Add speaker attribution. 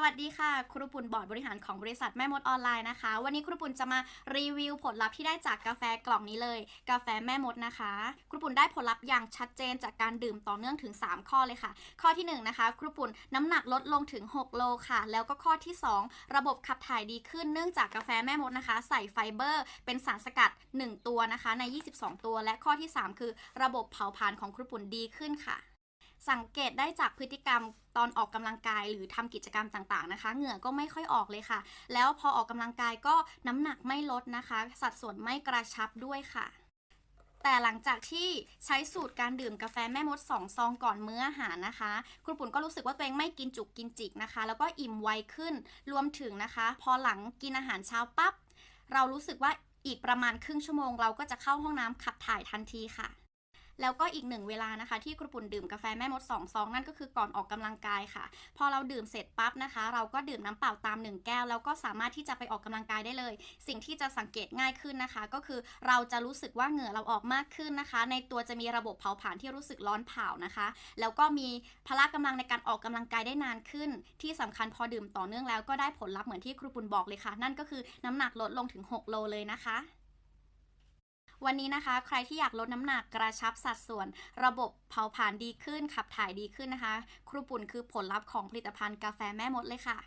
Speaker 1: สวัสดีค่ะ ครูปุ่นบอร์ดบริหารของบริษัทแม่มดออนไลน์นะคะ วันนี้ครูปุ่นจะมารีวิวผลลัพธ์ที่ได้จากกาแฟกล่องนี้เลย กาแฟแม่มดนะคะ ครูปุ่นได้ผลลัพธ์อย่างชัดเจนจากการดื่มต่อเนื่องถึง 3 ข้อเลยค่ะ ข้อที่1นนะคะ ครูปุ่นน้ำหนักลดลงถึง 6 โลค่ะ แล้วก็ข้อที่ 2 ระบบขับถ่ายดีขึ้นเนื่องจากกาแฟแม่มดนะคะ ใส่ไฟเบอร์ เป็นสารสกัด 1 ตัวนะคะใน 22 ตัว และข้อที่ 3 คือ ระบบเผาผลาญของครูปุ่นดีขึ้นค่ะ สังเกตได้จากพฤติกรรมตอนออกกำลังกายหรือทำกิจกรรมต่างๆนะคะ เหงื่อก็ไม่ค่อยออกเลยค่ะ แล้วพอออกกำลังกายก็น้ำหนักไม่ลดนะคะ สัดส่วนไม่กระชับด้วยค่ะแต่หลังจากที่ใช้สูตรการดื่มกาแฟแม่มด 2 ซองก่อนมื้ออาหารนะคะครูปุ่นก็รู้สึกว่าตัวเองไม่กินจุกกินจิกนะคะ แล้วก็อิ่มไวขึ้นรวมถึงนะคะ พอหลังกินอาหารเช้าปั๊บเรารู้สึกว่าอีกประมาณครึ่งชั่วโมง เราก็จะเข้าห้องน้ำขับถ่ายทันทีค่ะ แล้วก็อีกหนึ่งเวลานะคะ ที่ครูปุ่นดื่มกาแฟแม่มด2ซองนั่นก็คือก่อนออกกำลังกายค่ะ พอเราดื่มเสร็จปั๊บนะคะ เราก็ดื่มน้ำเปล่าตาม 1 แก้ว แล้วก็สามารถที่จะไปออกกำลังกายได้เลย สิ่งที่จะสังเกตง่ายขึ้นนะคะ ก็คือเราจะรู้สึกว่าเหงื่อเราออกมากขึ้นนะคะ ในตัวจะมีระบบเผาผลาญที่รู้สึกร้อนเผานะคะ แล้วก็มีพละกำลังในการออกกำลังกายได้นานขึ้น ที่สำคัญพอดื่มต่อเนื่องแล้วก็ได้ผลลัพธ์เหมือนที่ครูปุณบอกเลยค่ะ นั่นก็คือน้ำหนักลดลงถึง 6 โลเลยนะคะ วันนี้นะคะ ใครที่อยากลดน้ำหนักกระชับสัดส่วน ระบบเผาผลาญดีขึ้นขับถ่ายดีขึ้นนะคะ ครูปุ่นคือผลลัพธ์ของผลิตภัณฑ์กาแฟแม่มดเลยค่ะ